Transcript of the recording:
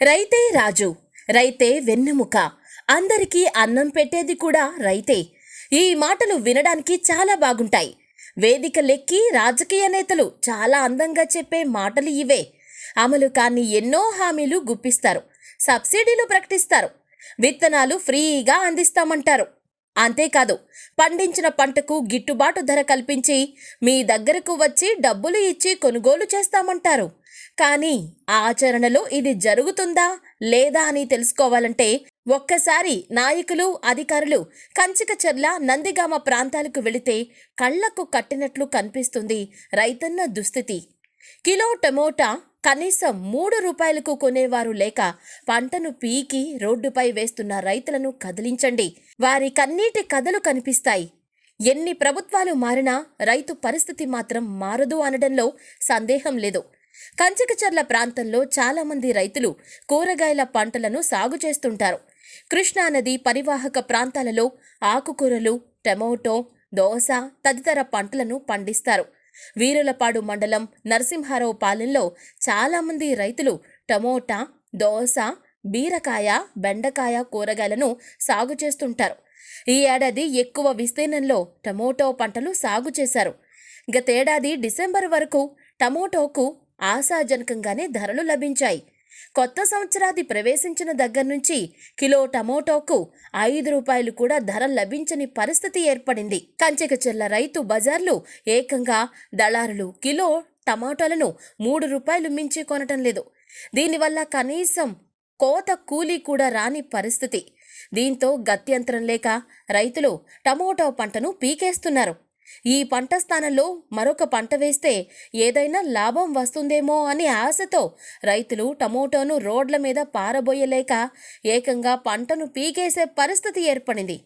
రైతే రాజు రైతే వెన్నెముక. అందరికీ అన్నం పెట్టేది కూడా రైతే. ఈ మాటలు వినడానికి చాలా బాగుంటాయి. వేదిక లెక్కి రాజకీయ నేతలు చాలా అందంగా చెప్పే మాటలు ఇవే. అమలు కాని ఎన్నో హామీలు గుప్పిస్తారు. సబ్సిడీలు ప్రకటిస్తారు. విత్తనాలు ఫ్రీగా అందిస్తామంటారు. అంతేకాదు పండించిన పంటకు గిట్టుబాటు ధర కల్పించి మీ దగ్గరకు వచ్చి డబ్బులు ఇచ్చి కొనుగోలు చేస్తామంటారు. కానీ ఆచరణలో ఇది జరుగుతుందా లేదా అని తెలుసుకోవాలంటే ఒక్కసారి నాయకులు అధికారులు కంచికచర్ల నందిగామ ప్రాంతాలకు వెళితే కళ్ళకు కట్టినట్లు కనిపిస్తుంది రైతన్న దుస్థితి. కిలో టమోటా కనీసం మూడు రూపాయలకు కొనేవారు లేక పంటను పీకి రోడ్డుపై వేస్తున్న రైతులను కదిలించండి. వారి కన్నీటి కథలు కనిపిస్తాయి. ఎన్ని ప్రభుత్వాలు మారినా రైతు పరిస్థితి మాత్రం మారదు అనడంలో సందేహం లేదు. కంచకచర్ల ప్రాంతంలో చాలామంది రైతులు కూరగాయల పంటలను సాగు చేస్తుంటారు. కృష్ణానది పరివాహక ప్రాంతాలలో ఆకుకూరలు టమోటో దోస తదితర పంటలను పండిస్తారు. వీరులపాడు మండలం నరసింహారావు పాలెంలో చాలామంది రైతులు టమోటా దోస బీరకాయ బెండకాయ కూరగాయలను సాగు చేస్తుంటారు. ఈ ఏడాది ఎక్కువ విస్తీర్ణంలో టమోటో పంటలు సాగు చేశారు. గతేడాది డిసెంబర్ వరకు టమోటోకు ఆశాజనకంగానే ధరలు లభించాయి. కొత్త సంవత్సరాది ప్రవేశించిన దగ్గర నుంచి కిలో టమోటోకు ఐదు రూపాయలు కూడా ధర లభించని పరిస్థితి ఏర్పడింది. కంచెకచెర్ల రైతు బజార్లు ఏకంగా దళారులు కిలో టమాటాలను మూడు రూపాయలు మించి కొనటం లేదు. దీనివల్ల కనీసం కోత కూలీ కూడా రాని పరిస్థితి. దీంతో గత్యంతరం లేక రైతులు టమోటో పంటను పీకేస్తున్నారు. ఈ పంట స్థానంలో మరొక పంట వేస్తే ఏదైనా లాభం వస్తుందేమో అని ఆశతో రైతులు టమోటోను రోడ్ల మీద పారబోయలేక ఏకంగా పంటను పీకేసే పరిస్థితి ఏర్పడింది.